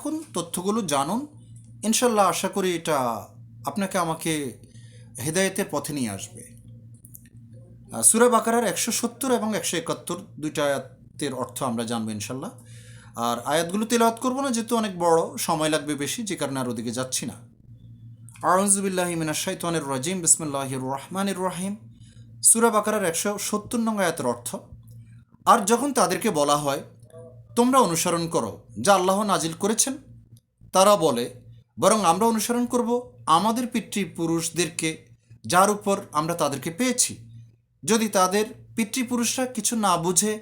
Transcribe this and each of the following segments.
থাকুন তথ্যগুলো জানুন। ইনশাল্লাহ আশা করি এটা আপনাকে আমাকে হেদায়েতের পথে নিয়ে আসবে। সূরা বাকারার একশো সত্তর এবং একশো একাত্তর দুইটা আয়াতের অর্থ আমরা জানব ইনশাল্লাহ। আর আয়াতগুলো তেলাওয়াত করব না, যেহেতু অনেক বড়, সময় লাগবে বেশি, যে কারণে আর ওদিকে যাচ্ছি না। আউজুবিল্লাহি মিনাশ শাইতানির রাজিম, বিসমিল্লাহির রহমানির রহিম। সূরা বাকারার একশো সত্তর নং আয়াতের অর্থ, আর যখন তাদেরকে বলা হয় তোমরা অনুসরণ করো, যা আল্লাহ নাজিল করেছেন। তারা বলে, বরং আমরা অনুসরণ করব আমাদের পিতৃপুরুষদেরকে, যার উপর আমরা তাদেরকে পেয়েছি। যদি তাদের পিতৃপুরুষরা কিছু না বুঝে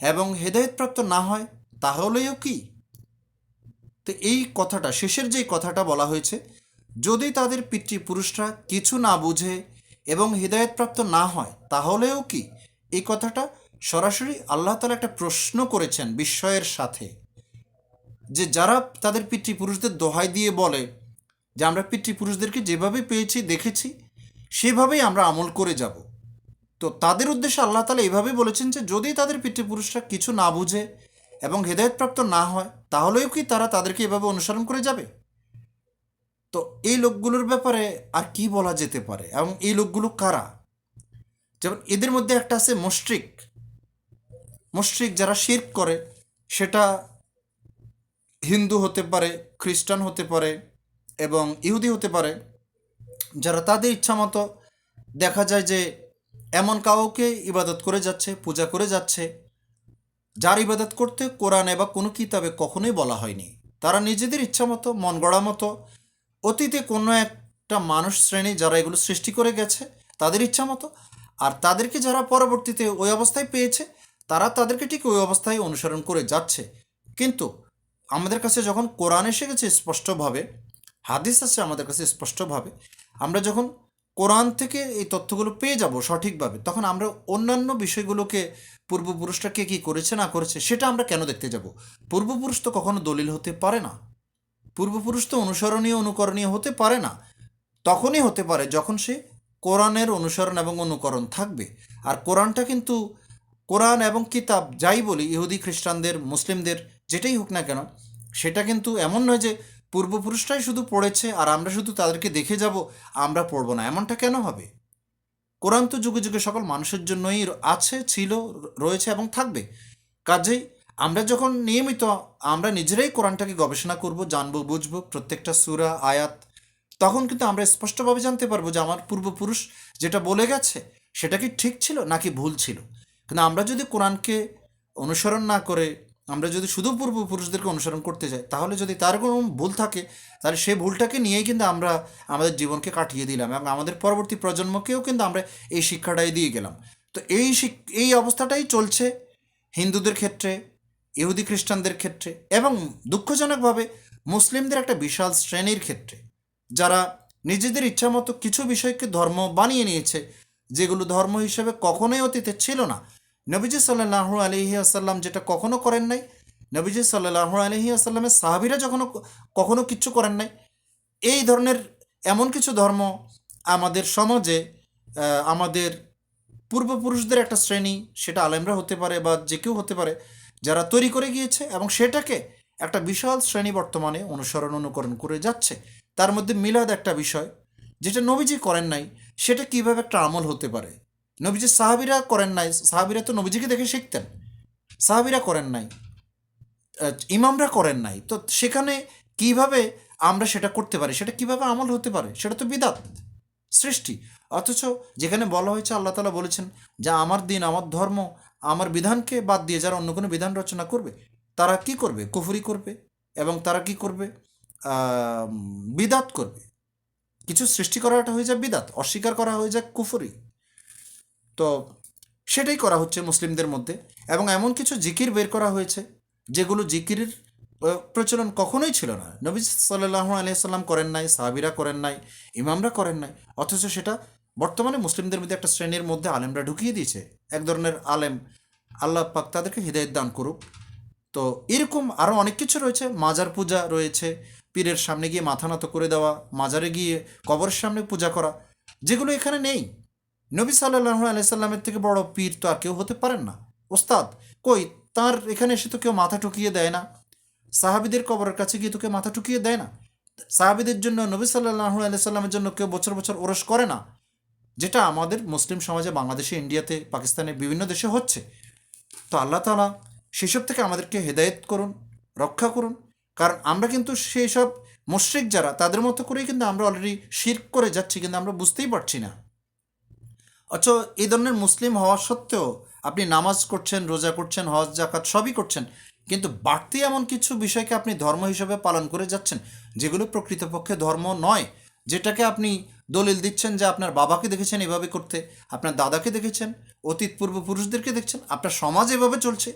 এবং হেদায়তপ্রাপ্ত না হয়, তাহলেও কি? তো এই কথাটা, শেষের যেই কথাটা বলা হয়েছে, যদি তাদের পিতৃপুরুষরা কিছু না বুঝে এবং হৃদায়তপ্রাপ্ত না হয়, তাহলেও কি? এই কথাটা সরাসরি আল্লাহ তালা একটা প্রশ্ন করেছেন বিস্ময়ের সাথে, যে যারা তাদের পিতৃপুরুষদের দোহাই দিয়ে বলে যে আমরা পিতৃপুরুষদেরকে যেভাবে পেয়েছি, দেখেছি, সেভাবেই আমরা আমল করে যাব। তো তাদের উদ্দেশ্যে আল্লাহ তালা এভাবে বলেছেন যে যদি তাদের পিতৃপুরুষরা কিছু না বুঝে এবং হেদায়তপ্রাপ্ত না হয়, তাহলেও কি তারা তাদেরকে এভাবে অনুসরণ করে যাবে? তো এই লোকগুলোর ব্যাপারে আর কি বলা যেতে পারে এবং এই লোকগুলো কারা? যেমন এদের মধ্যে একটা আছে মুশরিক। মুশরিক যারা শির্ক করে, সেটা হিন্দু হতে পারে, খ্রিস্টান হতে পারে এবং ইহুদি হতে পারে, যারা তাদের ইচ্ছা মতো দেখা যায় যে এমন কাউকে ইবাদত করে যাচ্ছে, পূজা করে যাচ্ছে, যার ইবাদত করতে কোরআনে বা কোনো কিতাবে কখনোই বলা হয়নি। তারা নিজেদের ইচ্ছা মতো, মন গড়া মতো অতীতে কোনো একটা মানুষ শ্রেণি যারা এগুলো সৃষ্টি করে গেছে, তাদের ইচ্ছা মতো, আর তাদেরকে যারা পরবর্তীতে ওই অবস্থায় পেয়েছে তারা তাদেরকে ঠিক ওই অবস্থায় অনুসরণ করে যাচ্ছে। কিন্তু আমাদের কাছে যখন কোরআন এসে গেছে স্পষ্টভাবে, হাদিস আছে আমাদের কাছে স্পষ্টভাবে, আমরা যখন কোরআন থেকে এই তথ্যগুলো পেয়ে যাব সঠিকভাবে, তখন আমরা অন্যান্য বিষয়গুলোকে পূর্বপুরুষরা কে কী করেছে না করেছে সেটা আমরা কেন দেখতে যাব? পূর্বপুরুষ তো কখনো দলিল হতে পারে না। পূর্বপুরুষ তো অনুসরণীয়, অনুকরণীয় হতে পারে না। তখনই হতে পারে যখন সে কোরআনের অনুসরণ এবং অনুকরণ থাকবে। আর কোরআনটা কিন্তু কোরআন এবং কিতাব যাই বলি, ইহুদি, খ্রিস্টানদের, মুসলিমদের, যেটাই হোক না কেন, সেটা কিন্তু এমন নয় যে পূর্বপুরুষরাই শুধু পড়েছে আর আমরা শুধু তাদেরকে দেখে যাব, আমরা পড়ব না। এমনটা কেন হবে? কোরআন তো যুগে যুগে সকল মানুষের জন্যই আছে, ছিল, রয়েছে এবং থাকবে। কাজেই আমরা যখন নিয়মিত আমরা নিজেরাই কোরআনটাকে গবেষণা করব, জানব, বুঝব, প্রত্যেকটা সুরা, আয়াত, তখন কিন্তু আমরা স্পষ্টভাবে জানতে পারব যে আমার পূর্বপুরুষ যেটা বলে গেছে সেটা কি ঠিক ছিল নাকি ভুল ছিল। কিন্তু আমরা যদি কোরআনকে অনুসরণ না করে, আমরা যদি শুধু পূর্বপুরুষদেরকে অনুসরণ করতে যাই, তাহলে যদি তার কোনো ভুল থাকে, তাহলে সেই ভুলটাকে নিয়েই কিন্তু আমরা আমাদের জীবনকে কাটিয়ে দিলাম এবং আমাদের পরবর্তী প্রজন্মকেও কিন্তু আমরা এই শিক্ষাটাই দিয়ে গেলাম। তো এই এই অবস্থাটাই চলছে হিন্দুদের ক্ষেত্রে, ইহুদি খ্রিস্টানদের ক্ষেত্রে এবং দুঃখজনকভাবে মুসলিমদের একটা বিশাল শ্রেণির ক্ষেত্রে, যারা নিজেদের ইচ্ছামতো কিছু বিষয়কে ধর্ম বানিয়ে নিয়েছে, যেগুলো ধর্ম হিসেবে কখনোই অতীতে ছিল না। নবীজি সাল্লাহ আলহি আসাল্লাম যেটা কখনো করেন নাই, নবীজি সাল্লাহ আলহি আসাল্লামের সাহাবিরা যখনও কখনো কিচ্ছু করেন নাই। এই ধরনের এমন কিছু ধর্ম আমাদের সমাজে আমাদের পূর্বপুরুষদের একটা শ্রেণি, সেটা আলেমরা হতে পারে বা যে কেউ হতে পারে, যারা তৈরি করে গিয়েছে এবং সেটাকে একটা বিশাল শ্রেণি বর্তমানে অনুসরণ অনুকরণ করে যাচ্ছে। তার মধ্যে মিলাদ একটা বিষয়, যেটা নবীজি করেন নাই, সেটা কীভাবে একটা আমল হতে পারে? নবীজি সাহাবিরা করেন নাই, সাহাবিরা তো নবীজিকে দেখে শিখতেন। সাহাবিরা করেন নাই ইমামরা করেন নাই। তো সেখানে কীভাবে আমরা সেটা করতে পারি, সেটা কীভাবে আমল হতে পারে, সেটা তো বিদাত, সৃষ্টি। অথচ যেখানে বলা হয়েছে, আল্লাহ তালা বলেছেন যা, আমার দিন, আমার ধর্ম, আমার বিধানকে বাদ দিয়ে যারা অন্য কোনো বিধান রচনা করবে, তারা কি করবে? কুফুরি করবে এবং তারা কি করবে? বিদাত করবে। কিছু সৃষ্টি করাটা হয়ে যায় বিদাত, অস্বীকার করা হয়ে যায় কুফুরি। তো সেটাই করা হচ্ছে মুসলিমদের মধ্যে এবং এমন কিছু জিকির বের করা হয়েছে যেগুলো জিকিরের প্রচলন কখনোই ছিল না। নবী সাল্লাহ আলিয়াল্লাম করেন নাই, সাহাবিরা করেন নাই, ইমামরা করেন নাই, অথচ সেটা বর্তমানে মুসলিমদের মধ্যে একটা শ্রেণির মধ্যে আলেমরা ঢুকিয়ে দিয়েছে। এক ধরনের আলেম আল্লাহ পাক তাদেরকে হৃদায়ত দান করুক। তো এরকম আরও অনেক কিছু রয়েছে। মাজার পূজা রয়েছে, পীরের সামনে গিয়ে মাথা নত করে দেওয়া, মাজারে গিয়ে কবরের সামনে পূজা করা, যেগুলো এখানে নেই। নবী সাল্লাহ আলাইসাল্লামের থেকে বড় পীর তো আর কেউ হতে পারেন না। ওস্তাদ, কই, তার এখানে এসে তো কেউ মাথা ঠুকিয়ে দেয় না। সাহাবিদের কবরের কাছে গিয়ে তোকে মাথা ঠুকিয়ে দেয় না। সাহাবিদের জন্য, নবী সাল্লাহ আলাইসাল্লামের জন্য কেউ বছর বছর ওরস করে না। যেটা আমাদের মুসলিম সমাজে, বাংলাদেশে, ইন্ডিয়াতে, পাকিস্তানে বিভিন্ন দেশে হচ্ছে। তো আল্লাহ তালা সেসব থেকে আমাদেরকে হেদায়েত করুন, রক্ষা করুন। কারণ আমরা কিন্তু সেই সব মুশ্রিক যারা, তাদের মতো করেই কিন্তু আমরা অলরেডি শির্ক করে যাচ্ছি, কিন্তু আমরা বুঝতেই পারছি না। অথচ এই ধরনের মুসলিম হওয়া সত্ত্বেও আপনি নামাজ করছেন, রোজা করছেন, হজ জাকাত সবই করছেন। কিন্তু বাড়তি এমন কিছু বিষয়কে আপনি ধর্ম হিসেবে পালন করে যাচ্ছেন, যেগুলো প্রকৃতপক্ষে ধর্ম নয়। যেটাকে আপনি দলিল দিচ্ছেন যে আপনার বাবাকে দেখেছেন এভাবে করতে, আপনার দাদাকে দেখেছেন, অতীত পূর্বপুরুষদেরকে দেখছেন, আপনার সমাজ এভাবে চলছে,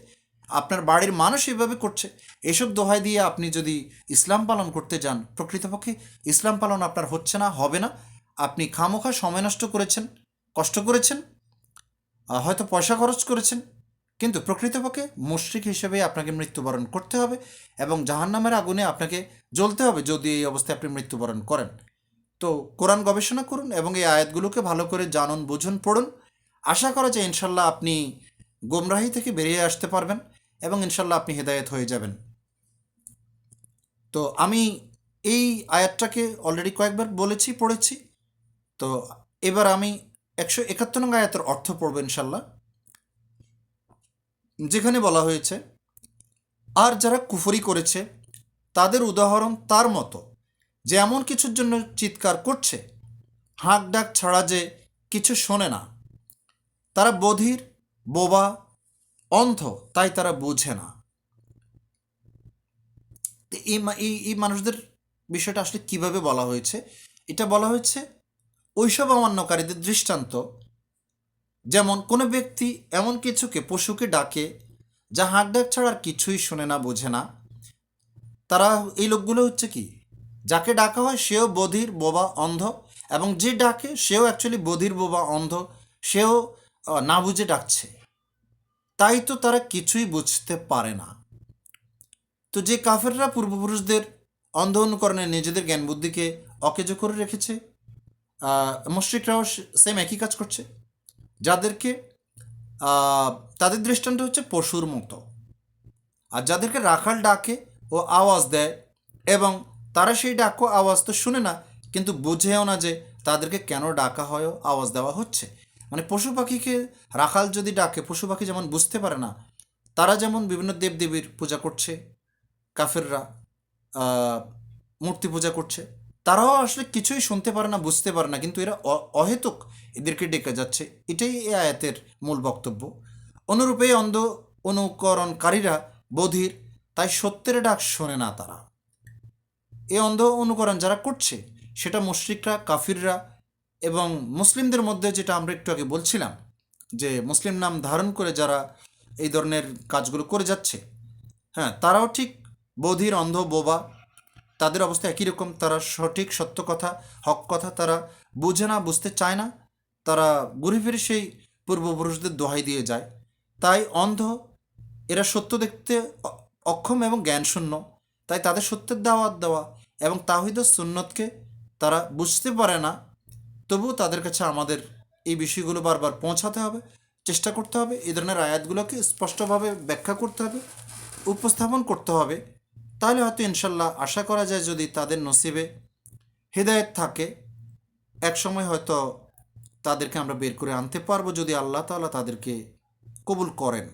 আপনার বাড়ির মানুষ এভাবে করছে। এসব দোহাই দিয়ে আপনি যদি ইসলাম পালন করতে যান, প্রকৃতপক্ষে ইসলাম পালন আপনার হচ্ছে না, হবে না। আপনি খামোখা, সময় নষ্ট করেছেন। কষ্ট করেছেন হয়তো পয়সা খরচ করেছেন, কিন্তু প্রকৃতপক্ষে মুশ্রিক হিসেবে আপনাকে মৃত্যুবরণ করতে হবে এবং জাহান্নামের আগুনে আপনাকে জ্বলতে হবে যদি এই অবস্থায় আপনি মৃত্যুবরণ করেন। তো কোরআন গবেষণা করুন এবং এই আয়াতগুলোকে ভালো করে জানুন, বুঝুন, পড়ুন। আশা করা যায় ইনশাল্লাহ আপনি গোমরাহি থেকে বেরিয়ে আসতে পারবেন এবং ইনশাল্লাহ আপনি হেদায়েত হয়ে যাবেন। তো আমি এই আয়াতটাকে অলরেডি কয়েকবার বলেছি, পড়েছি। তো এবার আমি একশো একাত্তর নং আয়াতের অর্থ পড়ব ইনশাল্লাহ যেখানে বলা হয়েছে, আর যারা কুফরি করেছে, তাদের উদাহরণ তার মতো, যে এমন কিছুর জন্য চিৎকার করছে, হাঁক ডাক ছাড়া যে কিছু শোনে না। তারা বধির, বোবা, অন্ধ, তাই তারা বুঝে না। এই মানুষদের বিষয়টা আসলে কীভাবে বলা হয়েছে? এটা বলা হয়েছে ওইসব অমান্যকারীদের দৃষ্টান্ত। যেমন, কোনো ব্যক্তি এমন কিছুকে পশুকে ডাকে, যা হাঁক ডাক ছাড়া আর কিছুই শোনে না, বোঝে না। তারা, এই লোকগুলো হচ্ছে কি? যাকে ডাকা হয় সেও বধির, বোবা, অন্ধ, এবং যে ডাকে সেও অ্যাকচুয়ালি বধির, বোবা, অন্ধ, সেও না বুঝে ডাকছে। তাই তো তারা কিছুই বুঝতে পারে না। তো যে কাফেররা পূর্বপুরুষদের অন্ধ অনুকরণে নিজেদের জ্ঞান বুদ্ধিকে অকেজো করে রেখেছে মুশ্রিকরাও সেম একই কাজ করছে। যাদেরকে তাদের দৃষ্টান্ত হচ্ছে পশুর মতো। আর যাদেরকে রাখাল ডাকে ও আওয়াজ দেয় এবং তারা সেই ডাক ও আওয়াজ তো শুনে না, কিন্তু বুঝেও না যে তাদেরকে কেন ডাকা হয় আওয়াজ দেওয়া হচ্ছে। মানে পশু পাখিকে রাখাল যদি ডাকে, পশু পাখি যেমন বুঝতে পারে না, তারা যেমন বিভিন্ন দেবদেবীর পূজা করছে, কাফেররা মূর্তি পূজা করছে তারাও আসলে কিছুই শুনতে পারে না, বুঝতে পারে না, কিন্তু এরা অহেতুক এদেরকে ডেকে যাচ্ছে। এটাই এই আয়াতের মূল বক্তব্য। অনুরূপে অন্ধ অনুকরণকারীরা বধির, তাই সত্যের ডাক শোনে না তারা। এই অন্ধ অনুকরণ যারা করছে, সেটা মুশরিকরা, কাফিররা এবং মুসলিমদের মধ্যে যেটা আমরা একটু আগে বলছিলাম, যে মুসলিম নাম ধারণ করে যারা এই ধরনের কাজগুলো করে যাচ্ছে হ্যাঁ তারাও ঠিক বধির, অন্ধ, বোবা তাদের অবস্থা একই রকম। তারা সঠিক সত্য কথা, হক কথা তারা বুঝে না, বুঝতে চায় না। তারা ঘুরে ফিরে সেই পূর্বপুরুষদের দোহাই দিয়ে যায়। তাই অন্ধ, এরা সত্য দেখতে অক্ষম এবং জ্ঞানশূন্য। তাই তাদের সত্যের দাওয়াত দেওয়া এবং তাহিদ সুন্নতকে তারা বুঝতে পারে না। তবুও তাদের কাছে আমাদের এই বিষয়গুলো বারবার পৌঁছাতে হবে, চেষ্টা করতে হবে। এই ধরনের আয়াতগুলোকে স্পষ্টভাবে ব্যাখ্যা করতে হবে, উপস্থাপন করতে হবে। তাহলে হয়তো ইনশাল্লাহ আশা করা যায় যদি তাদের নসিবে হেদায়েত থাকে, এক সময় হয়তো তাদেরকে আমরা বের করে আনতে পারব যদি আল্লাহ তালা তাদেরকে কবুল করেন।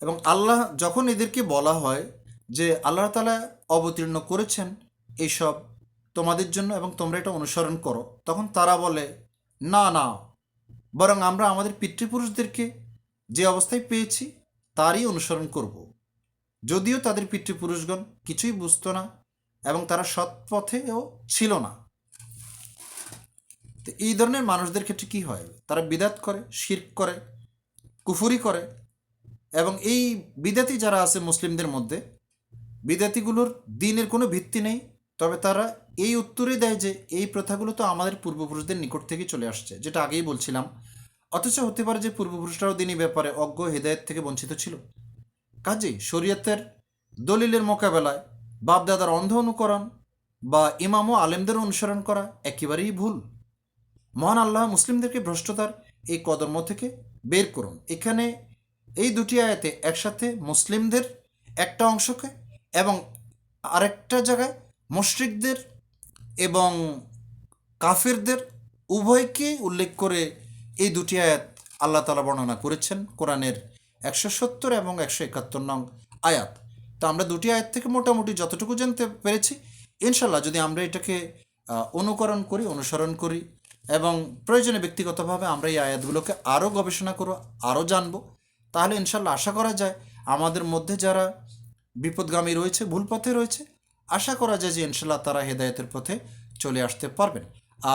এবং আল্লাহ যখন এদেরকে বলা হয় যে আল্লাহ তালা অবতীর্ণ করেছেন এইসব তোমাদের জন্য এবং তোমরা এটা অনুসরণ করো, তখন তারা বলে, না না। বরং আমরা আমাদের পিতৃপুরুষদেরকে যে অবস্থায় পেয়েছি তারই অনুসরণ করব। যদিও তাদের পিতৃপুরুষগণ কিছুই বুঝতো না এবং তারা সৎ পথেও ছিল না। তো এই ধরনের মানুষদের ক্ষেত্রে কি হয়? তারা বিদাত করে, শির্ক করে, কুফুরি করে এবং এই বিদাতি যারা আছে মুসলিমদের মধ্যে, বিদাতিগুলোর দিনের কোনো ভিত্তি নেই। তবে তারা এই উত্তরে দেয় যে, এই প্রথাগুলো তো আমাদের পূর্বপুরুষদের নিকট থেকে চলে আসছে, যেটা আগেই বলছিলাম। অথচ হতে পারে যে পূর্বপুরুষরাও দিনই ব্যাপারে অজ্ঞ হেদায়েত থেকে বঞ্চিত ছিল। কাজেই শরীয়তের দলিলের মোকাবেলায় বাপদাদার অন্ধ অনুকরণ বা ইমাম ও আলেমদের অনুসরণ করা একেবারেই ভুল। মহান আল্লাহ মুসলিমদেরকে ভ্রষ্টতার এই কদর্ম থেকে বের করুন। এখানে এই দুটি আয়াতে একসাথে মুসলিমদের একটা অংশকে এবং আরেকটা জায়গায় মুশরিকদের এবং কাফিরদের উভয়কে উল্লেখ করে এই দুটি আয়াত আল্লাহ তালা বর্ণনা করেছেন কোরআনের একশো সত্তর এবং একশো একাত্তর নং আয়াত। তো আমরা দুটি আয়াত থেকে মোটামুটি যতটুকু জানতে পেরেছি ইনশাল্লাহ যদি আমরা এটাকে অনুকরণ করি, অনুসরণ করি এবং প্রয়োজনে ব্যক্তিগতভাবে আমরা এই আয়াতগুলোকে আরও গবেষণা করব, আরও জানব, তাহলে ইনশাল্লাহ আশা করা যায় আমাদের মধ্যে যারা বিপদগামী রয়েছে ভুল পথে রয়েছে, আশা করা যায় যে ইনশাল্লাহ তারা হেদায়েতের পথে চলে আসতে পারবেন।